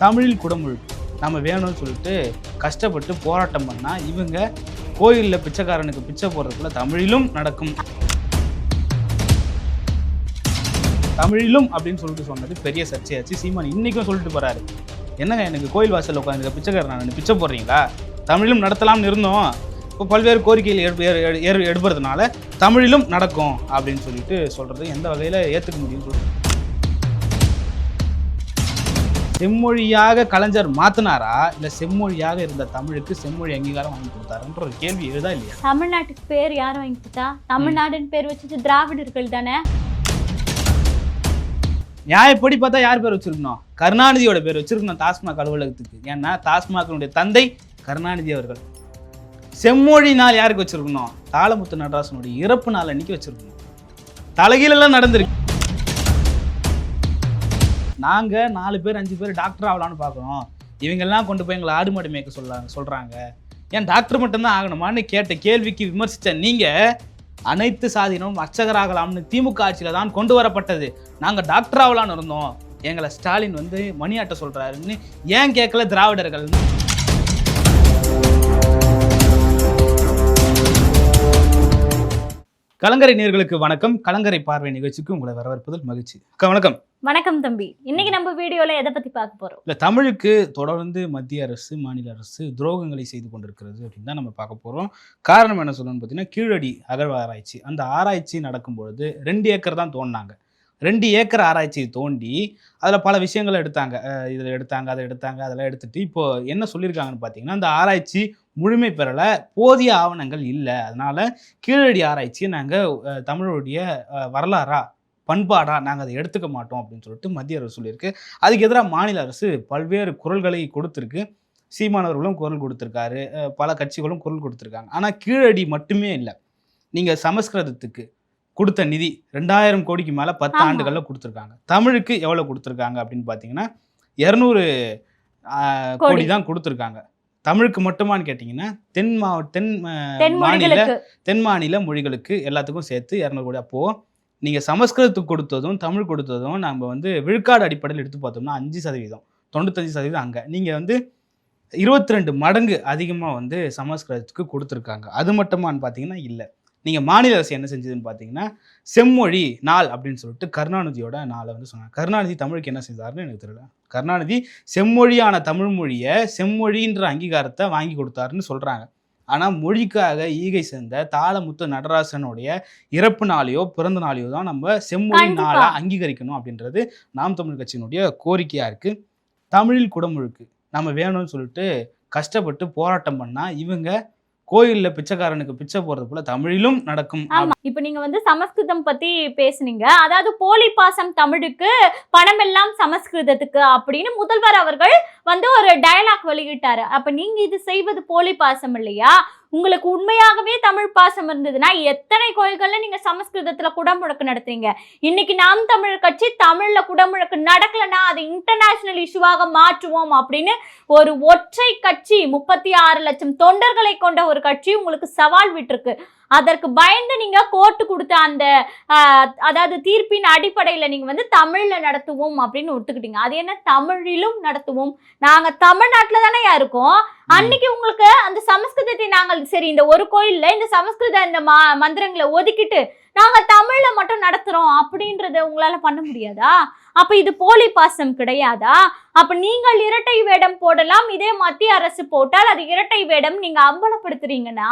தமிழில் குடமுழுக்கு. நம்ம வேணும்னு சொல்லிட்டு கஷ்டப்பட்டு போராட்டம் பண்ணால் இவங்க கோயிலில் பிச்சைக்காரனுக்கு பிச்சை போடுறதுக்குள்ள தமிழிலும் நடக்கும். தமிழிலும் அப்படின்னு சொல்லிட்டு சொன்னது பெரிய சர்ச்சையாச்சு. சீமான் இன்னைக்கும் சொல்லிட்டு போறாரு. என்னங்க எனக்கு கோயில் வாசலில் உட்காந்து பிச்சைக்காரன்? நான் பிச்சை போடுறீங்களா? தமிழிலும் நடத்தலாம்னு இருந்தோம். இப்போ பல்வேறு கோரிக்கைகள் எடு- எடுப்பதுனால தமிழிலும் நடக்கும் அப்படின்னு சொல்லிட்டு சொல்றது எந்த வகையில் ஏற்றுக்க முடியும்னு சொல்லிட்டு செம்மொழியாக கலைஞர் மாத்தினாரா? இல்ல செம்மொழியாக இருந்த தமிழுக்கு செம்மொழி அங்கீகாரம் வாங்கி கொடுத்தாருன்ற ஒரு கேள்வி எழுதா இல்லையா? தமிழ்நாட்டுக்கு பேர் யார் வாங்கி கொடுத்தா? தமிழ்நாடுன்னு பேர் வச்சது திராவிடர்கள் தானே? நியாயப்படி பார்த்தா யார் பேர் வச்சிருக்கணும்? கருணாநிதியோட பேர் வச்சிருக்கணும் டாஸ்மாக் அலுவலகத்துக்கு. ஏன்னா டாஸ்மாகினுடைய தந்தை கருணாநிதி அவர்கள். செம்மொழி நாள் யாருக்கு வச்சிருக்கணும்? தாளமுத்து நடராசனுடைய இறப்பு நாள் அன்னைக்கு வச்சிருக்கணும். தலைகீழெல்லாம் நடந்திருக்கு. நாங்கள் நாலு பேர் அஞ்சு பேர் டாக்டர் ஆகலாம்னு பார்க்குறோம் இவங்கெல்லாம் கொண்டு போய் எங்களை ஆடு மாடு மேய்க்க சொல்ல சொல்கிறாங்க ஏன் டாக்டர் மட்டும்தான் ஆகணுமான்னு கேட்ட கேள்விக்கு விமர்சித்த நீங்கள் அனைத்து சாதியினரும் அர்ச்சகராகலாம்னு திமுக ஆட்சியில் தான் கொண்டு வரப்பட்டது. நாங்கள் டாக்டர் ஆகலான்னு இருந்தோம். எங்களை ஸ்டாலின் வந்து மணியாட்ட சொல்கிறாருன்னு ஏன் கேட்கல திராவிடர்கள்? கலங்கரை நேர்களுக்கு வணக்கம். கலங்கரை பார்வை நிகழ்ச்சிக்கு உங்களை வரவேற்பதில் மகிழ்ச்சி. வணக்கம். வணக்கம் தம்பி. இன்னைக்கு நம்ம வீடியோல எதை பத்தி பார்க்க போறோம்? இல்லை தமிழுக்கு தொடர்ந்து மத்திய அரசு மாநில அரசு துரோகங்களை செய்து கொண்டிருக்கிறது அப்படின்னு தான் நம்ம பார்க்க போகிறோம் காரணம் என்ன சொல்லணும்னு பார்த்தீங்கன்னா கீழடி அகழ்வாராய்ச்சி அந்த ஆராய்ச்சி நடக்கும் பொழுது ரெண்டு ஏக்கர் தான் தோண்டினாங்க ரெண்டு ஏக்கர் ஆராய்ச்சியை தோண்டி அதில் பல விஷயங்களை எடுத்தாங்க. இதில் எடுத்தாங்க அதை எடுத்தாங்க அதெல்லாம் எடுத்துட்டு இப்போ என்ன சொல்லியிருக்காங்கன்னு பார்த்தீங்கன்னா அந்த ஆராய்ச்சி முழுமை பெறலை போதிய ஆவணங்கள் இல்லை. அதனால கீழடி ஆராய்ச்சியை நாங்கள் தமிழுடைய அஹ், வரலாறா பண்பாடா நாங்கள் அதை எடுத்துக்க மாட்டோம் அப்படின்னு சொல்லிட்டு மத்திய அரசு சொல்லியிருக்கு. அதுக்கு எதிராக மாநில அரசு பல்வேறு குரல்களை கொடுத்துருக்கு. சீமானவர்களும் குரல் கொடுத்துருக்காரு. பல கட்சிகளும் குரல் கொடுத்துருக்காங்க. ஆனால் கீழடி மட்டுமே இல்லை. நீங்கள் சமஸ்கிருதத்துக்கு கொடுத்த நிதி ரெண்டாயிரம் கோடிக்கு மேலே பத்து. ஆண்டுகளில் கொடுத்துருக்காங்க. தமிழுக்கு எவ்வளோ கொடுத்துருக்காங்க அப்படின்னு பார்த்தீங்கன்னா இரநூறு கோடி. தான் கொடுத்துருக்காங்க. தமிழுக்கு மட்டுமான்னு கேட்டிங்கன்னா தென் மாவட்ட தென் மாநில தென் மாநில மொழிகளுக்கு எல்லாத்துக்கும் சேர்த்து இரநூறு கோடி. அப்போது நீங்கள் சமஸ்கிருதத்துக்கு கொடுத்ததும் தமிழ் கொடுத்ததும் நம்ம வந்து விழுக்காடு அடிப்படையில் எடுத்து பார்த்தோம்னா அஞ்சு சதவீதம் தொண்ணூத்தஞ்சு சதவீதம் அங்கே. நீங்கள் வந்து இருபத்தி ரெண்டு மடங்கு அதிகமாக வந்து சமஸ்கிருதத்துக்கு கொடுத்துருக்காங்க. அது மட்டுமான்னு பார்த்தீங்கன்னா இல்லை. நீங்கள் மாநில அரசு என்ன செஞ்சதுன்னு பார்த்தீங்கன்னா செம்மொழி நாள் அப்படின்னு சொல்லிட்டு கருணாநிதியோட நாளை வந்து சொன்னாங்க. கருணாநிதி தமிழுக்கு என்ன செஞ்சாருன்னு எனக்கு தெரியல. கருணாநிதி செம்மொழியான தமிழ் மொழியை செம்மொழின்ற அங்கீகாரத்தை வாங்கி கொடுத்தாருன்னு சொல்கிறாங்க ஆனால் மொழிக்காக ஈகை சேர்ந்த தாளமுத்து நடராசனுடைய இறப்பு நாளையோ பிறந்த நாளையோ தான் நம்ம செம்மொழி கண்டிப்பா. நாளை அங்கீகரிக்கணும் அப்படின்றது நாம் தமிழ் கட்சியினுடைய கோரிக்கையாக இருக்குது தமிழில் குடமுழுக்கு. நம்ம வேணும்னு சொல்லிட்டு கஷ்டப்பட்டு போராட்டம் பண்ணால் இவங்க கோயில்ல பிச்சைக்காரனுக்கு பிச்சை போடுறதுக்குள்ள தமிழிலும் நடக்கும். ஆமா. இப்ப நீங்க வந்து சமஸ்கிருதம் பத்தி பேசுனீங்க. அதாவது போலி பாசம் தமிழுக்கு பணம் எல்லாம் சமஸ்கிருதத்துக்கு அப்படின்னு முதல்வர் அவர்கள் வந்து ஒரு டயலாக் வெளியிட்டாரு. அப்ப நீங்க இது செய்வது போலி பாசம் இல்லையா? உங்களுக்கு உண்மையாகவே தமிழ் பாசம் இருந்ததுன்னா எத்தனை கோயில்கள்ல நீங்க சமஸ்கிருதத்துல குடமுழக்கு நடத்துறீங்க? இன்னைக்கு நாம் தமிழ் கட்சி தமிழ்ல குடமுழக்கு நடக்கலன்னா அதை இன்டர்நேஷனல் இஷ்யூவாக மாற்றுவோம் அப்படின்னு ஒரு ஒற்றை கட்சி முப்பத்தி ஆறு லட்சம் தொண்டர்களை கொண்ட ஒரு கட்சி உங்களுக்கு சவால் விட்டிருக்கு. அதற்கு பயந்து நீங்க கோர்ட்டு கொடுத்த அந்த அதாவது தீர்ப்பின் அடிப்படையில் நீங்க வந்து தமிழ்ல நடத்துவோம் அப்படின்னு ஒத்துக்கிட்டீங்க. அது என்ன? தமிழிலும் நடத்துவோம். நாங்க தமிழ்நாட்டில் தானே இருக்கோம். அன்னைக்கு உங்களுக்கு அந்த சமஸ்கிருதத்தை நாங்கள் சரி இந்த ஒரு கோயில்ல இந்த சமஸ்கிருத இந்த மந்திரங்களை ஒதுக்கிட்டு நாங்க தமிழ்ல மட்டும் நடத்துறோம் அப்படின்றத உங்களால பண்ண முடியாதா? அப்ப இது போலி பாசம் கிடையாதா? அப்ப நீங்கள் இரட்டை வேடம் போடலாம் இதே மத்திய அரசு போட்டால் அது இரட்டை வேடம் நீங்க அம்பலப்படுத்துறீங்கன்னா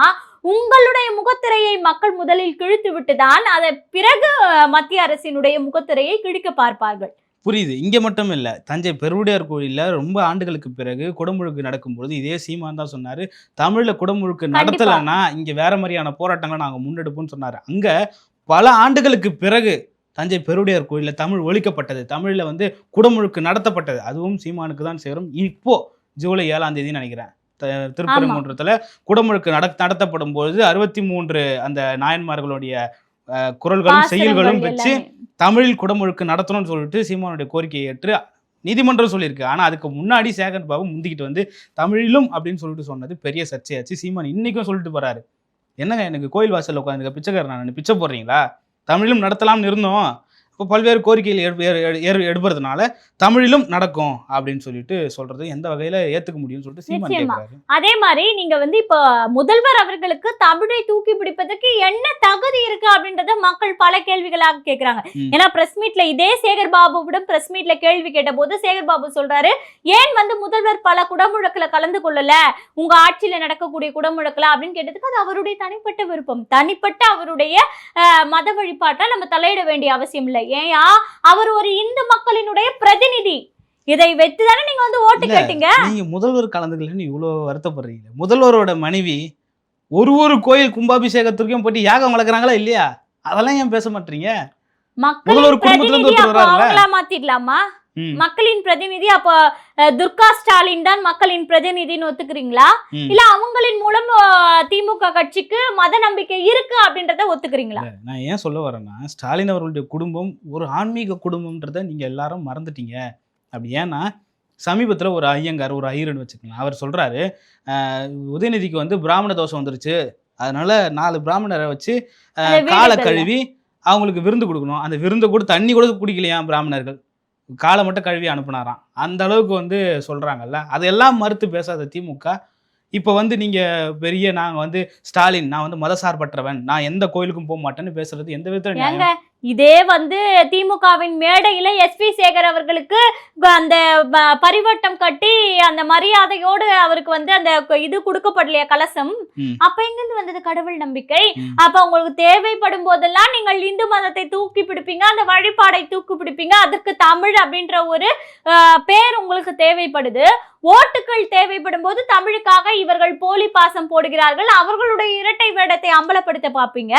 உங்களுடைய முகத்திரையை மக்கள் முதலில் கிழித்து விட்டுதான் அதை பிறகு மத்திய அரசினுடைய முகத்திரையை கிழிக்க பார்ப்பார்கள். புரியுது. இங்கே மட்டும் இல்லை. தஞ்சை பெருவுடையார் கோயிலில் ரொம்ப ஆண்டுகளுக்கு பிறகு குடமுழுக்கு நடக்கும்பொழுது இதே சீமான் தான் சொன்னார். தமிழில் குடமுழுக்கு நடத்தலைன்னா இங்கே வேற மாதிரியான போராட்டங்களை நாங்கள் முன்னெடுப்போம்னு சொன்னார். அங்கே பல ஆண்டுகளுக்கு பிறகு தஞ்சை பெருவுடையார் கோயிலில் தமிழ் ஒழிக்கப்பட்டது. தமிழில் வந்து குடமுழுக்கு நடத்தப்பட்டது. அதுவும் சீமானுக்கு தான் சேரும். இப்போ ஜூலை ஏழாம் தேதின்னு நினைக்கிறேன். திருப்பரங்குன்றத்தில் குடமுழுக்கு நட நடத்தப்படும் பொழுது அறுபத்தி மூன்று அந்த நாயன்மார்களுடைய குரல்களும் செயல்களும் வச்சு. தமிழில் குடமுழுக்கு நடத்தணும்னு சொல்லிட்டு சீமானுடைய கோரிக்கையை ஏற்று நீதிமன்றம் சொல்லியிருக்கு. ஆனால் அதுக்கு முன்னாடி சேகர் பாபு முந்திக்கிட்டு வந்து தமிழிலும் அப்படின்னு சொல்லிட்டு சொன்னது பெரிய சர்ச்சையாச்சு. சீமான் இன்னைக்கும் சொல்லிட்டு போறாரு. என்னங்க எனக்கு கோயில் வாசல்ல உட்காந்து பிச்சைக்காரன் நான் பிச்சை போடுறீங்களா? தமிழிலும் நடத்தலாம்னு இருந்தோம். இப்போ பல்வேறு கோரிக்கைகள் எடுப்பு- எடு- எடு- எடு- எடுப்பதுனால தமிழிலும் நடக்கும் அப்படின்னு சொல்லிட்டு சொல்றது எந்த வகையில ஏத்துக்க முடியும்னு சொல்லிட்டு சீமான் அதே மாதிரி நீங்க வந்து இப்போ முதல்வர் அவர்களுக்கு தமிழை தூக்கி பிடிப்பதற்கு என்ன தகுதி இருக்கு அப்படின்றத மக்கள் பல கேள்விகளாக கேக்குறாங்க. ம். ஏன்னா பிரஸ் மீட்ல இதே சேகர் பாபுவிடம் பிரஸ் மீட்ல கேள்வி கேட்ட போது சேகர் பாபு சொல்றாரு ஏன் வந்து முதல்வர் பல குடமுழக்குல கலந்து கொள்ளல? உங்க ஆட்சியில நடக்கக்கூடிய குடமுழக்குல? அப்படின்னு கேட்டதுக்கு அது அவருடைய தனிப்பட்ட விருப்பம். தனிப்பட்ட அவருடைய மத வழிபாட்டை நம்ம தலையிட வேண்டிய அவசியம் இல்லை. ஏயா அவர் ஒரு இந்து மக்களினுடைய பிரதிநிதி. இதை வைத்து தானே நீங்க வந்து ஓட்டு. கேட்டீங்க? நீங்க முதல்வர் கலந்துக்கலன்னு இவ்வளவு வருத்தப்படுறீங்க. முதல்வரோட மனைவி ஒரு ஒரு கோயில் கும்பாபிஷேகத்திற்கும் போயிட்டு யாகம் வளர்க்குறாங்களா இல்லையா? அதெல்லாம் ஏன் பேச மாட்டீங்க? அவங்களா மாத்திடலாமா? மக்களின் பிரதிநிதி அப்போ துர்கா ஸ்டாலின் தான் மக்களின் பிரதிநிதின்னு ஒத்துக்கிறீங்களா. இல்ல அவங்களின் மூலம் திமுக கட்சிக்கு மத நம்பிக்கை இருக்கு அப்படின்றத ஒத்துக்கிறீங்களா? நான் ஏன் சொல்ல வரேன்னா ஸ்டாலின் அவர்களுடைய குடும்பம் ஒரு ஆன்மீக குடும்பம்ன்றத நீங்க எல்லாரும் மறந்துட்டீங்க. அப்படி ஏன்னா சமீபத்தில் ஒரு ஐயங்கார் ஒரு ஐயர்னு வச்சுக்கோங்க அவர் சொல்றாரு அஹ், உதயநிதிக்கு வந்து பிராமண தோஷம் வந்துருச்சு. அதனால நாலு பிராமணரை வச்சு காலை. கழுவி அவங்களுக்கு விருந்து கொடுக்கணும். அந்த விருந்தை கூட தண்ணி கூட குடிக்கலையாம் பிராமணர்கள்? காலை மட்டும் கழுவி அனுப்புனாராம். அந்த அளவுக்கு வந்து சொல்கிறாங்கல்ல அதெல்லாம் மறுத்து பேசாத திமுக. இப்போ வந்து நீங்கள் பெரிய நாங்கள் வந்து ஸ்டாலின் நான் வந்து மதசார்பற்றவன் நான் எந்த கோயிலுக்கும் போக மாட்டேன்னு பேசுறது எந்த விதத்தில் இதே வந்து திமுகவின் மேடையில எஸ் பி சேகர் அவர்களுக்கு அந்த பரிவட்டம் கட்டி அந்த மரியாதையோடு அவருக்கு வந்து அந்த இது கொடுக்கப்படலையா கலசம். அப்ப எங்கிருந்து வந்தது கடவுள் நம்பிக்கை. அப்ப உங்களுக்கு தேவைப்படும் போதெல்லாம் நீங்கள் இந்து மதத்தை தூக்கி பிடிப்பீங்க அந்த வழிபாடை தூக்கி பிடிப்பீங்க. அதுக்கு தமிழ் அப்படின்ற ஒரு பேர் உங்களுக்கு தேவைப்படுது. ஓட்டுகள் தேவைப்படும் போது தமிழுக்காக இவர்கள் போலி பாசம் போடுகிறார்கள். அவர்களுடைய இரட்டை வேடத்தை அம்பலப்படுத்த பார்ப்பீங்க.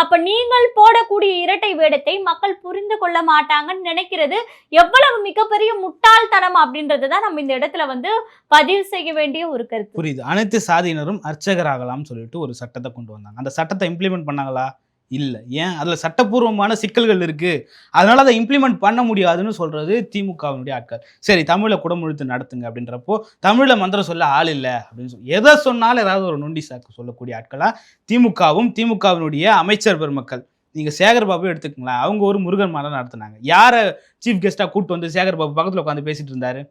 அப்ப நீங்கள் போடக்கூடிய இரட்டை வேடத்தை மக்கள் புரிந்து கொள்ள மாட்டாங்கன்னு நினைக்கிறது எவ்வளவு மிகப்பெரிய முட்டாள்தனம் அப்படின்றது தான் நம்ம இந்த இடத்துல வந்து பதிவு செய்ய வேண்டிய ஒரு கருத்து. புரியுது. அனைத்து சாதியினரும் அர்ச்சகராகலாம்னு சொல்லிட்டு ஒரு சட்டத்தை கொண்டு வந்தாங்க. அந்த சட்டத்தை இம்ப்ளிமெண்ட் பண்ணாங்களா? இல்லை. ஏன்? அதில் சட்டப்பூர்வமான சிக்கல்கள் இருக்குது அதனால் அதை இம்ப்ளிமெண்ட் பண்ண முடியாதுன்னு சொல்கிறது திமுகவினுடைய ஆட்கள். சரி தமிழை குடமுழுத்து நடத்துங்க அப்படின்றப்போ தமிழில் மந்திரம் சொல்ல ஆள் இல்லை அப்படின்னு சொல்லி எதை சொன்னாலும் ஏதாவது ஒரு நொண்டி சாக்கு சொல்லக்கூடிய ஆட்களாக திமுகவும் திமுகவினுடைய அமைச்சர் பெருமக்கள். நீங்க சேகர் பாபு எடுத்துக்கங்களேன். அவங்க ஒரு முருகன் மாநாடு நடத்துனாங்க. யாரை சீஃப் கெஸ்டா கூட்டு வந்து சேகர் பாபு பக்கத்துல உட்காந்து பேசிட்டு இருந்தாரு?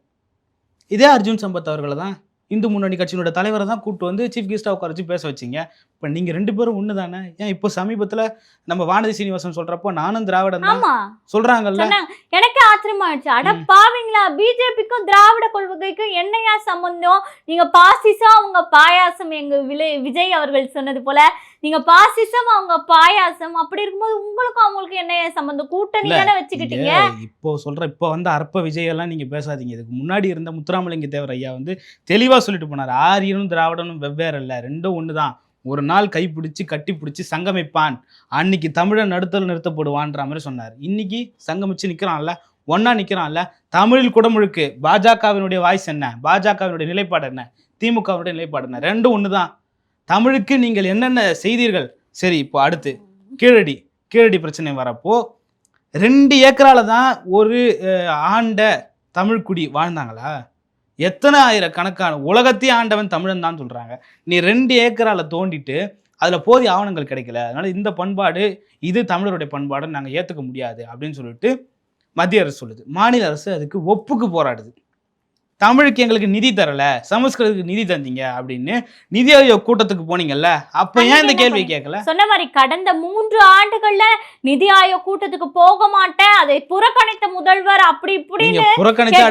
இதே அர்ஜுன் சம்பத் அவர்களை தான் இந்து முன்னணி கட்சியினோட தலைவரை தான் கூட்டு வந்து சீஃப் கெஸ்ட்டாக உட்கார வச்சு பேச வச்சீங்க. இப்போ நீங்கள் ரெண்டு பேரும் ஒன்று தானே? ஏன் இப்போ சமீபத்தில் நம்ம வானதி சீனிவாசன் சொல்கிறப்போ நானும் திராவிடன் தான் சொல்கிறாங்கல்ல எனக்கே ஆச்சரியமா ஆயிடுச்சு அட. பாவீங்களா? பிஜேபிக்கும் திராவிட கொள்கைக்கும் என்னையா சம்பந்தம்? நீங்க பாசிசம் அவங்க பாயாசம் எங்க விலை விஜய் அவர்கள் சொன்னது போல நீங்க பாசிசம் அவங்க பாயாசம் அப்படி இருக்கும்போது உங்களுக்கும் அவங்களுக்கும் என்னையா சம்பந்தம்? கூட்டணி தானே வச்சுக்கிட்டீங்க? இப்போ சொல்ற இப்போ வந்து அற்ப விஜயெல்லாம் நீங்க பேசாதீங்க. இதுக்கு முன்னாடி இருந்த முத்துராமலிங்க தேவர் ஐயா வந்து தெளிவா சொல்லிட்டு போனார். ஆரியனும் திராவிடனும் வெவ்வேறு இல்ல. ரெண்டும் ஒன்று தான் ஒரு நாள் கைப்பிடிச்சு கட்டி பிடிச்சி சங்கமிப்பான். அன்னைக்கு தமிழன் நடுத்தல் நிறுத்தப்படுவான்ற மாதிரி சொன்னார். இன்னைக்கு சங்கமிச்சு நிக்கிறான்ல ஒண்ணா நிக்கிறான்ல. தமிழில் குடமுழுக்கு. பாஜகவினுடைய வாய்ஸ் என்ன? பாஜகவினுடைய நிலைப்பாடு என்ன? திமுகவினுடைய நிலைப்பாடு என்ன? ரெண்டும் ஒன்று தான் தமிழுக்கு நீங்கள் என்னென்ன செய்தீர்கள்? சரி இப்போ அடுத்து. கீழடி. கீழடி பிரச்சனை வரப்போ ரெண்டு ஏக்கரால தான் ஒரு ஆண்ட தமிழ்குடி வாழ்ந்தாங்களா? எத்தனை ஆயிரக்கணக்கான உலகத்தையே ஆண்டவன் தமிழன் தான் சொல்கிறாங்க நீ ரெண்டு ஏக்கரால தோண்டிட்டு அதில் போதிய ஆவணங்கள் கிடைக்கல. அதனால் இந்த பண்பாடு இது தமிழருடைய பண்பாடுன்னு நாங்கள் ஏற்றுக்க முடியாது அப்படின்னு சொல்லிட்டு மத்திய அரசு சொல்லுது. மாநில அரசு அதுக்கு ஒப்புக்கு போராடுது. தமிழுக்கு எங்களுக்கு நிதி தரல சமஸ்கிருதத்துக்கு நிதி தந்தீங்க அப்படின்னு நிதி ஆயோக் கூட்டத்துக்கு போனீங்கல்ல அப்ப ஏன் இந்த கேள்வி? கேட்கல? சொன்ன மாதிரி கடந்த மூன்று ஆண்டுகள்ல நிதி ஆயோக் கூட்டத்துக்கு போக மாட்டேன் அதை புறக்கணித்த முதல்வர் அப்படி இப்படின்னு நீங்க புறக்கணிச்சு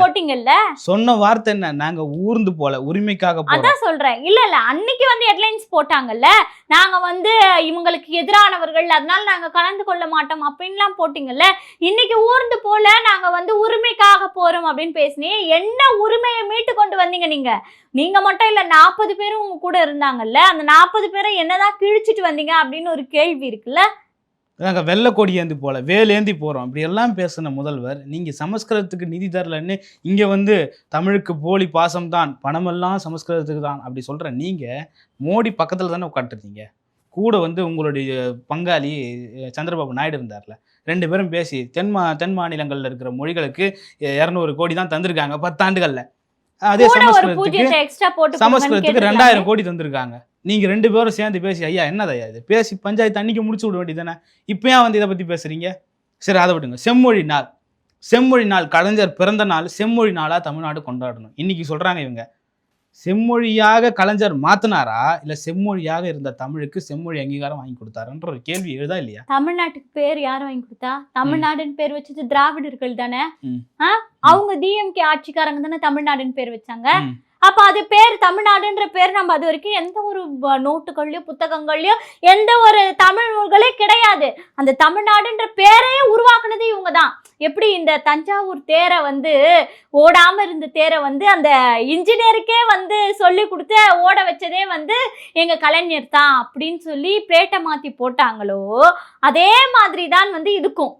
போட்டீங்கல்ல? சொன்ன வார்த்தை என்ன? நாங்க ஊர்ந்து போல உரிமைக்காக அதான் சொல்றேன். இல்ல இல்ல அன்னைக்கு வந்து ஹெட்லைன்ஸ் போட்டாங்கல்ல நாங்க வந்து இவங்களுக்கு எதிரானவர்கள் அதனால நாங்க கலந்து கொள்ள மாட்டோம் அப்படின்லாம் போட்டீங்கல்ல இன்னைக்கு ஊர்ந்து போல நாங்க வந்து உரிமைக்காக போறோம் அப்படின்னு பேசினீங்க என்ன உரிமையை மீட்டு கொண்டு வந்தீங்க நீங்க? நீங்க மட்டும் இல்ல நாற்பது பேரும் உங்க கூட இருந்தாங்கல்ல அந்த நாற்பது பேரை என்னதான் கிழிச்சிட்டு வந்தீங்க அப்படின்னு ஒரு கேள்வி இருக்குல்ல? நாங்கள் வெள்ளை கொடி ஏந்தி போகல வேல் ஏந்தி போறோம். இப்படி எல்லாம் பேசின முதல்வர் நீங்கள் சமஸ்கிருதத்துக்கு நிதி தரலன்னு இங்கே வந்து தமிழுக்கு போலி பாசம் தான் பணமெல்லாம் சமஸ்கிருதத்துக்கு தான் அப்படி சொல்கிற நீங்கள் மோடி பக்கத்தில் தானே உட்காந்துருந்தீங்க கூட வந்து உங்களுடைய பங்காளி சந்திரபாபு நாயுடு இருந்தார்ல ரெண்டு பேரும் பேசி தென் மா தென் மாநிலங்கள்ல இருக்கிற மொழிகளுக்கு இரநூறு கோடி தான் தந்திருக்காங்க பத்தாண்டுகள்ல. அதே சமஸ்கிருதத்துக்கு சமஸ்கிருதத்துக்கு ரெண்டாயிரம் கோடி தந்திருக்காங்க. நீங்க ரெண்டு பேரும் சேர்ந்து பேசி ஐயா என்னது ஐயா இது? பேசி பஞ்சாயத்து அன்னைக்கு முடிச்சு விட வேண்டியதானே இப்போ ஏன் வந்து இதை பத்தி பேசுறீங்க? சரி அதை விடுங்க. செம்மொழி நாள். செம்மொழி நாள் கலைஞர் பிறந்த நாள் செம்மொழி நாளாக தமிழ்நாடு கொண்டாடணும். இன்னைக்கு சொல்றாங்க இவங்க. செம்மொழியாக கலைஞர் மாத்தினாரா? இல்ல செம்மொழியாக இருந்த தமிழுக்கு செம்மொழி அங்கீகாரம் வாங்கி கொடுத்தாருன்ற ஒரு கேள்வி எழுதா இல்லையா? தமிழ்நாட்டுக்கு பேர் யார் வாங்கி கொடுத்தா? தமிழ்நாடுன்னு பேர் வச்சது திராவிடர்கள் தானே? அவங்க டிஎம்கே ஆட்சிக்காரங்க தானே தமிழ்நாடுன்னு பேர் வச்சாங்க. அப்போ அது பேர் தமிழ்நாடுன்ற பேர் நம்ம அது வரைக்கும் எந்த ஒரு நோட்டுகள்லையும் புத்தகங்கள்லையும் எந்த ஒரு தமிழ் நூல்களே கிடையாது. அந்த தமிழ்நாடுன்ற பேரையே உருவாக்குனது இவங்க தான் எப்படி இந்த தஞ்சாவூர் தேரை வந்து ஓடாமல் இருந்த தேரை வந்து அந்த இன்ஜினியருக்கே வந்து சொல்லி கொடுத்து ஓட வச்சதே வந்து எங்கள் கலைஞர் தான் அப்படின்னு சொல்லி பிளேட்டை மாற்றி போட்டாங்களோ அதே மாதிரி தான் வந்து இதுக்கும்.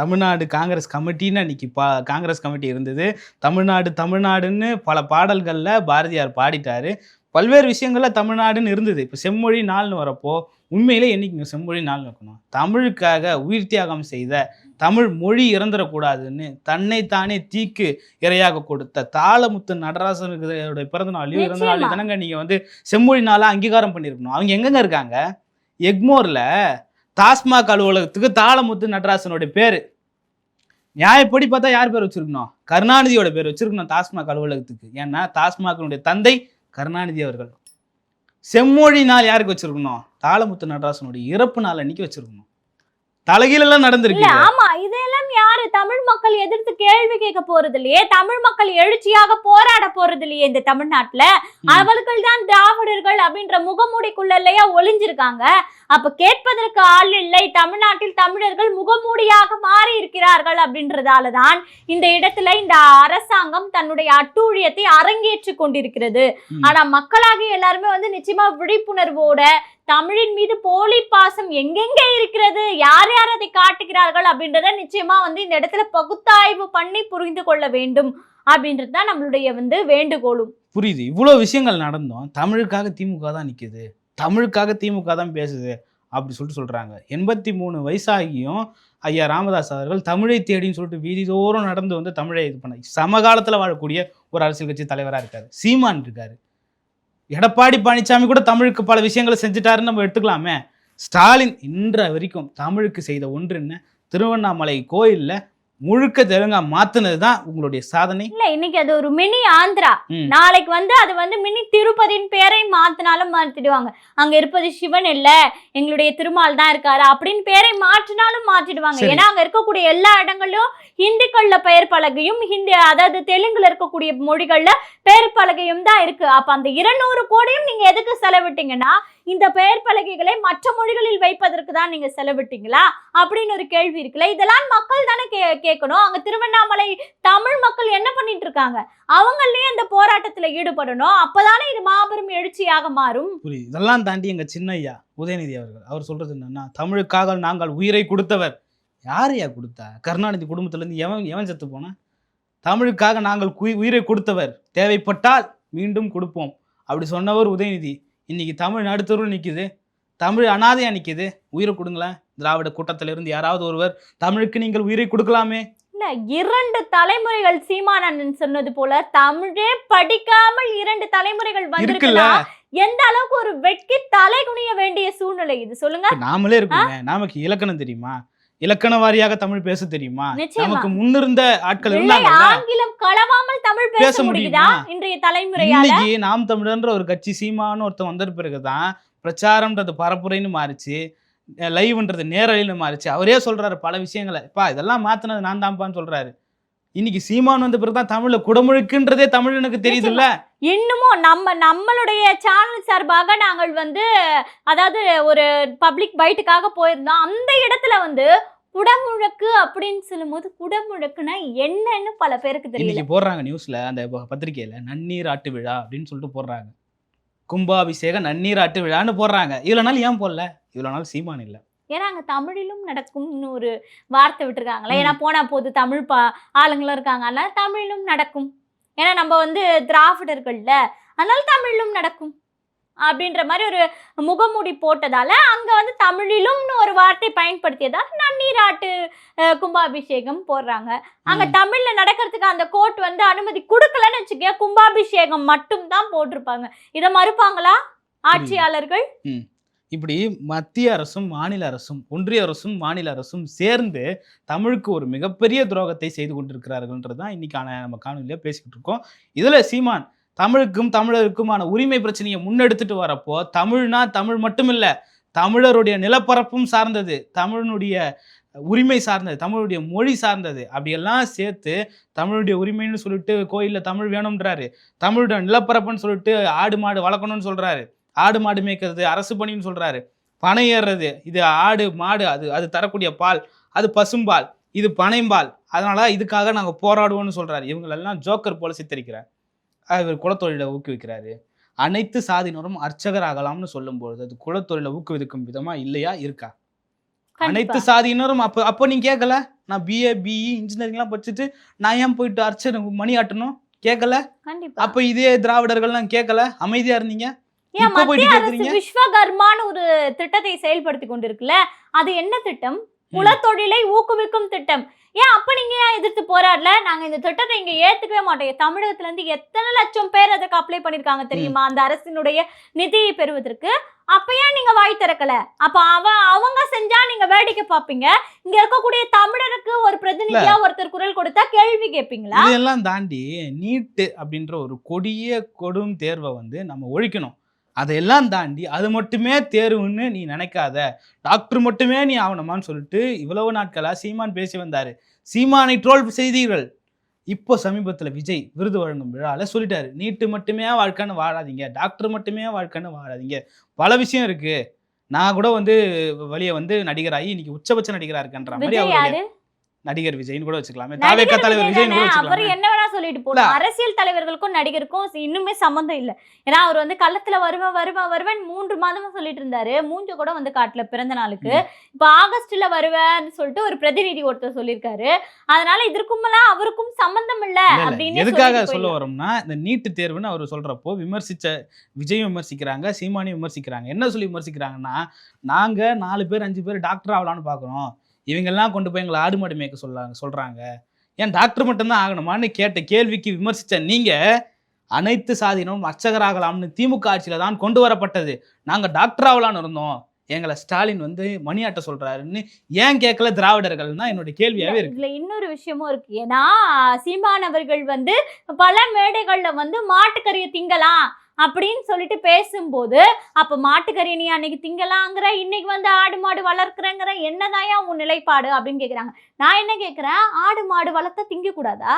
தமிழ்நாடு காங்கிரஸ் கமிட்டின்னு அன்னைக்கு பா காங்கிரஸ் கமிட்டி இருந்தது. தமிழ்நாடு தமிழ்நாடுன்னு பல பாடல்களில் பாரதியார் பாடிட்டாரு. பல்வேறு விஷயங்கள்ல தமிழ்நாடுன்னு இருந்தது. இப்போ செம்மொழி நாள்னு வரப்போ உண்மையிலே என்னைக்குங்க செம்மொழி நாள் இருக்கணும் தமிழுக்காக உயிர் தியாகம் செய்த தமிழ் மொழி இறந்துடக்கூடாதுன்னு தன்னைத்தானே தீக்கு இரையாக கொடுத்த தாளமுத்து நடராசனுடைய பிறந்த நாளையும் இறந்த நாளையும். தானங்க நீங்கள் வந்து செம்மொழி நாளாக அங்கீகாரம் பண்ணியிருக்கணும். அவங்க எங்கெங்க இருக்காங்க? எக்மோரில் டாஸ்மாக் அலுவலகத்துக்கு தாளமுத்து நடராசனுடைய பேர். நியாயப்படி பார்த்தா யார் பேர் வச்சிருக்கணும்? கருணாநிதியோட பேர் வச்சிருக்கணும் டாஸ்மாக் அலுவலகத்துக்கு. ஏன்னா டாஸ்மாகினுடைய தந்தை கருணாநிதி அவர்கள். செம்மொழி நாள் யாருக்கு வச்சிருக்கணும்? தாளமுத்து நடராசனுடைய இறப்பு நாள் அன்னைக்கு வச்சிருக்கணும். தலைகீழெல்லாம் நடந்திருக்கு ஆமா இதெல்லாம் யாரு? தமிழ் மக்கள் எதிர்த்து கேள்வி கேட்க போறது இல்லையே தமிழ் மக்கள் எழுச்சியாக போராட போறது இல்லையே இந்த தமிழ்நாட்டுல. அவர்கள் தான் திராவிடர்கள் அப்படின்ற முகமூடிக்குள்ளலையா ஒளிஞ்சிருக்காங்க. அப்ப கேட்பதற்கு ஆள் இல்லை. தமிழ்நாட்டில் தமிழர்கள் முகமூடியாக மாறி இருக்கிறார்கள் அப்படின்றதால தான் இந்த இடத்துல இந்த அரசாங்கம் தன்னுடைய அட்டூழியத்தை அரங்கேற்றி கொண்டிருக்கிறது. ஆனா மக்களாகிய எல்லாருமே வந்து நிச்சயமா விழிப்புணர்வோட தமிழின் மீது போலி பாசம் எங்கெங்க இருக்கிறது? யார் யார் அதை காட்டுகிறார்கள் அப்படின்றத நிச்சயமா வந்து இந்த இடத்துல பகுத்தாய்வு பண்ணி புரிந்து கொள்ள வேண்டும் அப்படின்றது தான் நம்மளுடைய வந்து வேண்டுகோளும். புரியுது. இவ்வளோ விஷயங்கள் நடந்தோம் தமிழுக்காக திமுக தான் நிற்குது தமிழுக்காக திமுக தான் பேசுது அப்படி சொல்லிட்டு சொல்கிறாங்க எண்பத்தி மூணு வயசாகியும் ஐயா ராமதாஸ் அவர்கள் தமிழை தேடின்னு சொல்லிட்டு வீதிதோறும் நடந்து வந்து தமிழை இது பண்ண சமகாலத்தில் வாழக்கூடிய ஒரு அரசியல் கட்சி தலைவராக இருக்கார். சீமான் இருக்கார். எடப்பாடி பழனிசாமி கூட தமிழுக்கு பல விஷயங்களை செஞ்சுட்டாருன்னு நம்ம எடுத்துக்கலாமே. ஸ்டாலின் இன்ற வரைக்கும் தமிழுக்கு செய்த ஒன்று என்ன? திருவண்ணாமலை கோயிலில் முழுக்க தெலுங்கா மாத்துனது தான் உங்களுடைய சாதனை. இல்ல இன்னைக்கு அது ஒரு மினி ஆந்திரா. நாளைக்கு வந்து அது வந்து மினி திருப்பதியின் பேரை மாத்தினாலும் மாத்திடுவாங்க. அங்க இருப்பது சிவன் இல்ல எங்களுடைய திருமால் தான் இருக்காரு அப்படின்னு பேரை மாற்றினாலும் மாற்றிடுவாங்க. ஏன்னா அங்க இருக்கக்கூடிய எல்லா இடங்களிலும் ஹிந்திக்கள்ல பெயர் பலகையும் ஹிந்தி அதாவது தெலுங்குல இருக்கக்கூடிய மொழிகள்ல பெயர் பலகையும் தான் இருக்கு. அப்ப அந்த இருநூறு கோடியும் நீங்க எதுக்கு செலவிட்டீங்கன்னா இந்த பெயர் பலகைகளை மற்ற மொழிகளில் வைப்பதற்கு தான் நீங்க செலவிட்டீங்களா? அப்படின்னு ஒரு கேள்வி இருக்குல்ல. இதெல்லாம் மக்கள் தானே கே கேட்கணும். அங்க திருவண்ணாமலை தமிழ் மக்கள் என்ன பண்ணிட்டு இருக்காங்க? அவங்களையும் இந்த போராட்டத்துல ஈடுபடணும். அப்பதானே இது மாபெரும் எழுச்சியாக மாறும். புரியுது. இதெல்லாம் தாண்டி எங்க சின்னையா உதயநிதி அவர்கள் அவர் சொல்றது என்னன்னா தமிழுக்காக நாங்கள் உயிரை கொடுத்தவர். யார் யா கொடுத்தா? கருணாநிதி குடும்பத்துல இருந்து எவன் எவன் செத்து போனா தமிழுக்காக நாங்கள் உயிரை கொடுத்தவர். தேவைப்பட்டால் மீண்டும் கொடுப்போம். அப்படி சொன்னவர் உதயநிதி. இன்னைக்கு தமிழ் நடுத்தருள் நிக்குது. தமிழ் அனாதையா நிக்குது. உயிரை கொடுங்களேன். திராவிட கூட்டத்தில இருந்து யாராவது ஒருவர் தமிழுக்கு நீங்கள் உயிரை கொடுக்கலாமே? இல்ல இரண்டு தலைமுறைகள் சீமானந்தன் சொன்னது போல தமிழே படிக்காமல் இரண்டு தலைமுறைகள் வந்திருக்குன்னா எந்த அளவுக்கு ஒரு வெட்கி தலை குனிய வேண்டிய சூழ்நிலை இது? சொல்லுங்க. நாமளே இருக்கோமே. நமக்கு இலக்கணம் தெரியுமா? இலக்கண வாரியாக தமிழ் பேச தெரியுமா. நமக்கு முன்னிருந்த ஆட்கள் இல்லை இருந்தாங்கல்ல? ஆங்கிலம் களவாமல் தமிழ் பேச முடியுதா? முடியுமா? இன்றைய தலைமுறையால? இன்னைக்கு நாம் தமிழர்ன்ற ஒரு கட்சி சீமான்னு ஒருத்தன் வந்த பிறகுதான் பிரச்சாரம்ன்றது பரப்புரைன்னு மாறிச்சு. லைவ்ன்றது நேரலைன்னு மாறிச்சு. அவரே சொல்றாரு பல விஷயங்களை. பா இதெல்லாம் மாத்தினது நான் தான்ப்பான்னு சொல்றாரு. இன்னைக்கு சீமான் வந்த பிறகுதான் தமிழ்ல குடமுழுக்குன்றதே தமிழனுக்கு தெரியுதுல்ல. இன்னமும் நம்ம நம்மளுடைய சேனல் சார்பாக நாங்கள் வந்து அதாவது ஒரு பப்ளிக் பைட்டுக்காக போயிருந்தோம். அந்த இடத்துல வந்து குடமுழக்கு அப்படின்னு சொல்லும்போது குடமுழக்குனா என்னன்னு பல பேருக்கு தெரியல. இன்னைக்கு போடுறாங்க நியூஸ்ல அந்த ப- பத்திரிக்கையில நன்னீர் ஆட்டு விழா அப்படின்னு சொல்லிட்டு போடுறாங்க. கும்பாபிஷேக நன்னீர் ஆட்டு விழான்னு போடுறாங்க. இவ்வளவு நாள் ஏன் போடல? இவ்வளவு நாள் சீமான் இல்ல. ஏன்னா அங்க தமிழிலும் நடக்கும்னு ஒரு வார்த்தை விட்டுருக்காங்களே. ஏன்னா போனா போது தமிழ் பா ஆளுங்களும் இருக்காங்க. அதனால தமிழிலும் நடக்கும். ஏன்னா நம்ம வந்து திராவிடர்கள்ல அதனால தமிழிலும் நடக்கும். அப்படின்ற மாதிரி ஒரு முகமூடி போட்டதால அங்க வந்து தமிழிலும்னு ஒரு வார்த்தை பயன்படுத்தியதால் நன்னீராட்டு கும்பாபிஷேகம் போடுறாங்க. அங்க. தமிழ்ல நடக்கிறதுக்கு அந்த கோர்ட் வந்து அனுமதி கொடுக்கலன்னு வச்சுக்க கும்பாபிஷேகம் மட்டும் தான் போட்டிருப்பாங்க. இதை மறுப்பாங்களா ஆட்சியாளர்கள்? இப்படி மத்திய அரசும் மாநில அரசும் ஒன்றிய அரசும் மாநில அரசும் சேர்ந்து தமிழுக்கு ஒரு மிகப்பெரிய துரோகத்தை செய்து கொண்டிருக்கிறார்கள்ன்றது தான் இன்னைக்கான நம்ம காணொலியில் பேசிக்கிட்டு இருக்கோம். இதில் சீமான் தமிழுக்கும் தமிழருக்குமான உரிமை பிரச்சனையை முன்னெடுத்துட்டு வரப்போ தமிழ்னா தமிழ் மட்டும் இல்லை தமிழருடைய நிலப்பரப்பும் சார்ந்தது தமிழனுடைய உரிமை சார்ந்தது தமிழுடைய மொழி சார்ந்தது அப்படியெல்லாம் சேர்த்து தமிழுடைய உரிமைன்னு சொல்லிட்டு கோயிலில் தமிழ் வேணும்ன்றாரு தமிழுடைய நிலப்பரப்புன்னு சொல்லிட்டு ஆடு மாடு வளர்க்கணும்னு சொல்கிறாரு ஆடு மாடு மேய்க்கிறது அரசு பணின்னு சொல்றாரு. பனை ஏறுறது இது ஆடு மாடு அது அது தரக்கூடிய பால் அது பசும்பால் இது பனைம்பால். அதனால இதுக்காக நாங்கள் போராடுவோம்னு சொல்றாரு. இவங்களெல்லாம் ஜோக்கர் போல சித்தரிக்கிறார். இவர் குலத்தொழிலை ஊக்குவிக்கிறாரு. அனைத்து சாதியினரும் அர்ச்சகர் ஆகலாம்னு சொல்லும்பொழுது அது குலத்தொழிலை ஊக்குவிக்கும் விதமா இல்லையா இருக்கா? அனைத்து. சாதியினரும் அப்போ அப்போ நீங்க கேட்கல நான் பிஏ பிஇ இன்ஜினியரிங்லாம் படிச்சுட்டு நான் ஏன் போயிட்டு அர்ச்சனை மணி ஆட்டணும் கேட்கல அப்ப இதே திராவிடர்கள்லாம் கேட்கல அமைதியா இருந்தீங்க? ஏன் மத்திய அரசு விஸ்வகர்மான்னு ஒரு திட்டத்தை செயல்படுத்தி கொண்டிருக்குல்ல அது என்ன திட்டம்? குலத்தொழிலை ஊக்குவிக்கும் திட்டம். ஏன் அப்ப நீங்க ஏன் எதிர்த்து போராடல? நாங்க இந்த திட்டத்தை இங்க ஏத்துக்கவே மாட்டோம். தமிழகத்துல இருந்து எத்தனை லட்சம் பேர் அதுக்கு அப்ளை பண்ணிருக்காங்க தெரியுமா? அந்த அரசினுடைய நிதியை பெறுவதற்கு. அப்ப ஏன் நீங்க வாய் திறக்கல? அப்ப அவ அவங்க செஞ்சா நீங்க வேடிக்கை பாப்பீங்க இங்க இருக்கக்கூடிய தமிழருக்கு ஒரு பிரதிநிதியா ஒருத்தர் குரல் கொடுத்தா கேள்வி கேட்பீங்களா இதெல்லாம் தாண்டி நீட்டு அப்படின்ற ஒரு கொடிய கொடும் தேர்வை வந்து நம்ம ஒழிக்கணும். அதையெல்லாம் தாண்டி அது மட்டுமே தேர்வுன்னு நீ நினைக்காத. டாக்டர் மட்டுமே நீ ஆகணுமான்னு சொல்லிட்டு இவ்வளவு நாட்களா சீமான் பேசி வந்தாரு. சீமானை ட்ரோல் செய்தீர்கள். இப்போ சமீபத்தில் விஜய் விருது வழங்கும் விழால சொல்லிட்டாரு. நீட்டு மட்டுமே வாழ்க்கைன்னு வாழாதீங்க. டாக்டர் மட்டுமே வாழ்க்கைன்னு வாழாதீங்க. பல விஷயம் இருக்கு. நான் கூட வந்து வெளியே வந்து நடிகராகி இன்னைக்கு உச்சபட்ச நடிகரா இருக்கேன்ற மாதிரி யாரு? நடிகர் விஜய்னு கூட வச்சுக்கலாமே. நடிகர் தலைவர் விஜய் விஜய்னு கூட அவர் என்ன வேணா சொல்லிட்டு போகலாம் அரசியல் தலைவர்களுக்கும் நடிகருக்கும் இன்னுமே சம்மந்தம் இல்ல. ஏன்னா அவர் வந்து களத்துல வருவேன் வருவேன் வருவேன் மூன்று மாதமா சொல்லிட்டு இருந்தாரு. மூஞ்ச கூட வந்து காட்டல பிறந்த நாளுக்கு. இப்ப ஆகஸ்ட்ல வருவேன்னு சொல்லிட்டு ஒரு பிரதிநிதி ஒருத்தர் சொல்லியிருக்காரு. அதனால இதற்குமெல்லாம் அவருக்கும் சம்பந்தம் இல்ல. அப்படின்னு எதுக்காக சொல்ல. வரோம்னா இந்த நீட்டு தேர்வுன்னு அவர் சொல்றப்போ விமர்சிச்ச விஜய் விமர்சிக்கிறாங்க சீமானி விமர்சிக்கிறாங்க. என்ன சொல்லி விமர்சிக்கிறாங்கன்னா நாங்க நாலு பேர் அஞ்சு பேர் டாக்டர் ஆகலாம்னு பார்க்குறோம் இவங்கெல்லாம் கொண்டு போய் எங்களை ஆடு மாடு மேய்க்க சொல்லாங்க சொல்றாங்க. ஏன் டாக்டர் மட்டும்தான் ஆகணுமான்னு கேட்ட கேள்விக்கு விமர்சிச்ச நீங்க அனைத்து சாதியினரும் அர்ச்சகராகலாம்னு திமுக ஆட்சியில தான் கொண்டு வரப்பட்டது. நாங்க டாக்டர் இருந்தோம். எங்களை ஸ்டாலின் வந்து மணியாட்ட சொல்றாருன்னு ஏன் கேட்கல? திராவிடர்கள்னா என்னோட கேள்வியாவே இருக்கு. இதுல இன்னொரு விஷயமும் இருக்கு. ஏன்னா சீமானவர்கள் வந்து பல மேடைகள்ல வந்து மாட்டுக்கறியை திங்கலாம். அப்படின்னு சொல்லிட்டு பேசும்போது அப்ப மாட்டுக்கறி நீ அன்னைக்கு திங்கலாங்கிற இன்னைக்கு வந்து ஆடு மாடு வளர்க்குறேங்கிற என்னதாயா உன் நிலைப்பாடு அப்படின்னு கேட்குறாங்க நான் என்ன கேட்குறேன் ஆடு மாடு வளர்த்த திங்க கூடாதா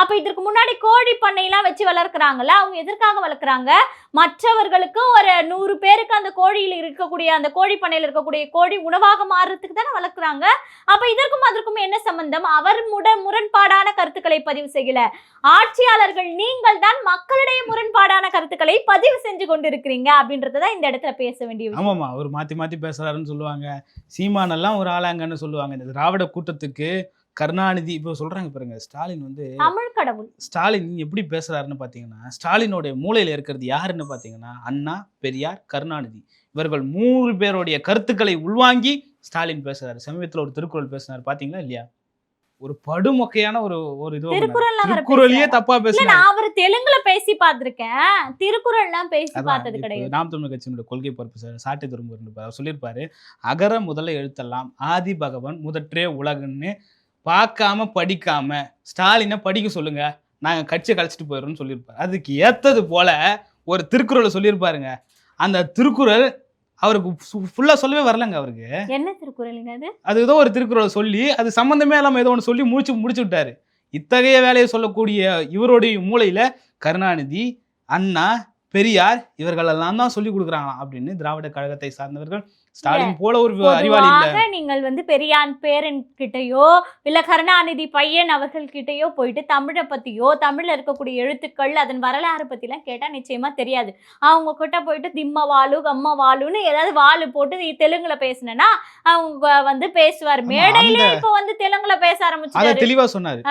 அப்ப இதற்கு முன்னாடி கோழி பண்ணையெல்லாம் வச்சு வளர்க்குறாங்கல்ல அவங்க எதற்காக வளர்க்குறாங்க? மற்றவர்களுக்கு ஒரு நூறு பேருக்கு அந்த கோழியில் இருக்கக்கூடிய அந்த கோழி பண்ணையில் இருக்கக்கூடிய கோழி உணவாக மாறுறதுக்கு தானே வளர்க்குறாங்க? அப்ப இதற்கும் அதற்கும் என்ன சம்பந்தம்? அவர் முட முரண்பாடான கருத்துக்களை பதிவு செய்யல. ஆட்சியாளர்கள் நீங்கள் தான் மக்களிடையே முரண்பாடான கருத்துக்களை பதிவு செஞ்சு கொண்டிருக்கிறீங்க அப்படின்றத இந்த இடத்துல பேச வேண்டிய ஆமாம்மா அவர் மாற்றி மாற்றி பேசுறாருன்னு சொல்லுவாங்க. சீமானெல்லாம் ஒரு ஆளாங்கன்னு சொல்லுவாங்க. இந்த திராவிட கூட்டத்துக்கு கருணாநிதி இப்போ சொல்றாங்க பாருங்க ஸ்டாலின் வந்து தமிழ் கடவுள். ஸ்டாலின் எப்படி பேசுறாருன்னு பார்த்தீங்கன்னா ஸ்டாலினுடைய மூளையில இருக்கிறது யாருன்னு பார்த்தீங்கன்னா அண்ணா பெரியார் கருணாநிதி. இவர்கள் மூணு பேருடைய கருத்துக்களை உள்வாங்கி ஸ்டாலின் பேசுறாரு. சமீபத்தில் ஒரு திருக்குறள் பேசினார் பாத்தீங்களா இல்லையா? ஒரு படுமொக்கையான ஒரு ஒரு இது திருக்குறளையே. தப்பா நான் அவர் தெலுங்குல பேசி பார்த்திருக்கேன். திருக்குறள்லாம் பேசி பார்த்தது கிடையாது நாம் தமிழ் கட்சியினுடைய கொள்கை பொறுப்பு சார் சாட்டை துரும்பு அவர் சொல்லியிருப்பாரு அகர முதல்ல எழுத்தெல்லாம் ஆதி பகவன் முதற்றே உலகுன்னு பார்க்காம படிக்காம ஸ்டாலினை படிக்க சொல்லுங்க நாங்க கட்சியை கழிச்சிட்டு போயிடுறோம்னு சொல்லியிருப்பாரு. அதுக்கு ஏத்தது போல ஒரு திருக்குறளை சொல்லியிருப்பாருங்க. அந்த திருக்குறள் அவருக்கு ஃபுல்லா சொல்லவே வரலங்க அவருக்கு. என்ன திருக்குறளுங்க அது? ஏதோ ஒரு திருக்குறளை சொல்லி அது சம்பந்தமே இல்லாம ஏதோ ஒன்று சொல்லி முடிச்சு முடிச்சு விட்டாரு. இத்தகைய வேலையை சொல்லக்கூடிய இவருடைய மூளையில கருணாநிதி அண்ணா பெரியார் இவர்களெல்லாம் தான் சொல்லி கொடுக்குறாங்களாம் அப்படின்னு திராவிட கழகத்தை சார்ந்தவர்கள் ஸ்டாலின் போல ஒரு அறிவாளி இல்ல. நீங்கள் வந்து பெரியான் பேரன் கிட்டயோ இல்ல கருணாநிதி பையன் அவர்கள் கிட்டயோ போயிட்டு தமிழை பத்தியோ தமிழ்ல இருக்கக்கூடிய எழுத்துக்கள் அதன் வரலாறு பத்திலாம் கேட்டா நிச்சயமா தெரியாது. அவங்க கிட்ட போயிட்டு திம்ம வாலு கம்ம வாலுன்னு ஏதாவது வாலு போட்டு தெலுங்குல பேசுனேன்னா அவங்க வந்து பேசுவார். மேடையிலே இப்ப வந்து தெலுங்குல பேச அதை ஆரம்பிச்சிட்டாரு தெளிவா சொன்னாரு.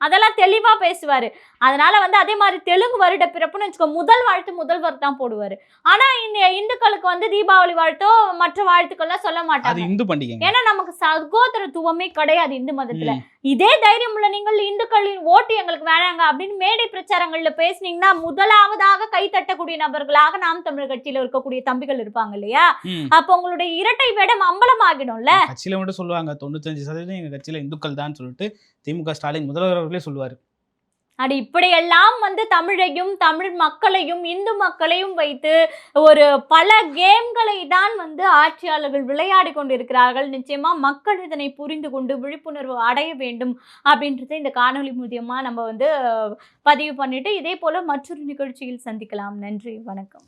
அதெல்லாம் தெளிவா பேசுவாரு. அதனால வந்து அதே மாதிரி தெலுங்கு வருட பிறப்புன்னு வச்சுக்கோ முதல் வாழ்த்து முதல்வர் தான் போடுவாரு. ஆனா இந்த இந்துக்களுக்கு வந்து தீபாவளி வாழ்த்தோ மற்ற வாழ்த்துக்கள்லாம் சொல்ல மாட்டாங்க. இந்து பண்டிகைங்க. ஏன்னா நமக்கு சகோதரத்துவமே கிடையாது இந்து மதத்துல. இதே தைரியம் உள்ள நீங்கள் இந்துக்களின் ஓட்டு எங்களுக்கு வேணாங்க அப்படின்னு மேடை பிரச்சாரங்கள்ல பேசுனீங்கன்னா முதலாவதாக கை தட்டக்கூடிய நபர்களாக நாம் தமிழர் கட்சியில இருக்கக்கூடிய தம்பிகள் இருப்பாங்க இல்லையா. அப்ப உங்களுடைய இரட்டை வேடம் அம்பலமாகிடும்ல? கட்சியில மட்டும் சொல்லுவாங்க தொண்ணூத்தஞ்சு சதவீதம் எங்க கட்சியில இந்துக்கள் தான் சொல்லிட்டு திமுக ஸ்டாலின் முதல்வர் அவர்களே சொல்லுவாரு. அடி இப்படியெல்லாம் வந்து தமிழையும் தமிழ் மக்களையும் இந்து மக்களையும் வைத்து ஒரு பல கேம்களை தான் வந்து ஆட்சியாளர்கள் விளையாடி கொண்டிருக்கிறார்கள். நிச்சயமா மக்கள் இதனை புரிந்து கொண்டு விழிப்புணர்வு அடைய வேண்டும் அப்படின்றத இந்த காணொளி மூலியமா நம்ம வந்து பதிவு பண்ணிட்டு இதே போல மற்றொரு நிகழ்ச்சியில் சந்திக்கலாம். நன்றி வணக்கம்.